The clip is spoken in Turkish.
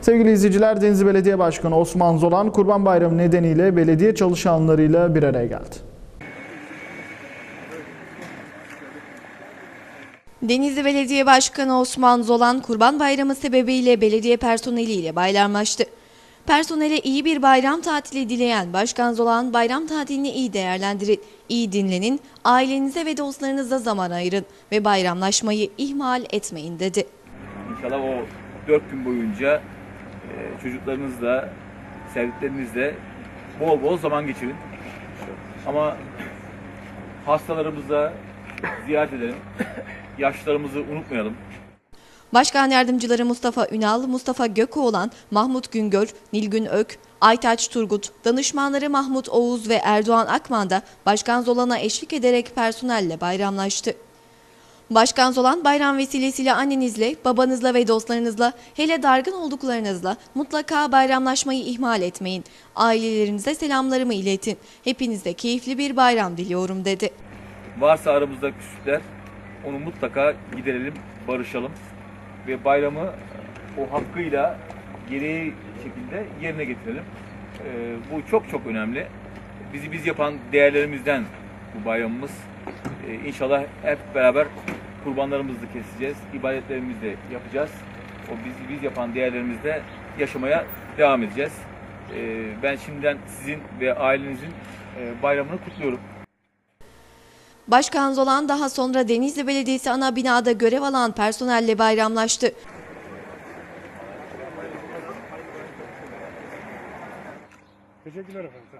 Sevgili izleyiciler Denizli Belediye Başkanı Osman Zolan Kurban Bayramı nedeniyle belediye çalışanlarıyla bir araya geldi. Denizli Belediye Başkanı Osman Zolan Kurban Bayramı sebebiyle belediye personeliyle bayramlaştı. Personele iyi bir bayram tatili dileyen Başkan Zolan bayram tatilini iyi değerlendirin, iyi dinlenin, ailenize ve dostlarınıza zaman ayırın ve bayramlaşmayı ihmal etmeyin dedi. İnşallah o dört gün boyunca çocuklarınızla, sevdiklerinizle bol bol zaman geçirin. Ama hastalarımıza ziyaret edelim. Yaşlarımızı unutmayalım. Başkan yardımcıları Mustafa Ünal, Mustafa Gökoğlan, Mahmut Güngör, Nilgün Ök, Aytaç Turgut, danışmanları Mahmut Oğuz ve Erdoğan Akman da Başkan Zolan'a eşlik ederek personelle bayramlaştı. Başkan Zolan bayram vesilesiyle annenizle, babanızla ve dostlarınızla, hele dargın olduklarınızla mutlaka bayramlaşmayı ihmal etmeyin. Ailelerinize selamlarımı iletin. Hepinize keyifli bir bayram diliyorum dedi. Varsa aramızda küslükler onu mutlaka giderelim, barışalım ve bayramı o hakkıyla gereği şekilde yerine getirelim. Ee, bu çok çok önemli. Bizi biz yapan değerlerimizden bu bayramımız. Ee, inşallah hep beraber kurbanlarımızı da keseceğiz, ibadetlerimizi de yapacağız. O bizi biz yapan değerlerimizde yaşamaya devam edeceğiz. Ee, ben şimdiden sizin ve ailenizin e, bayramını kutluyorum. Başkan Zolan daha sonra Denizli Belediyesi ana binada görev alan personelle bayramlaştı. Teşekkürler efendim.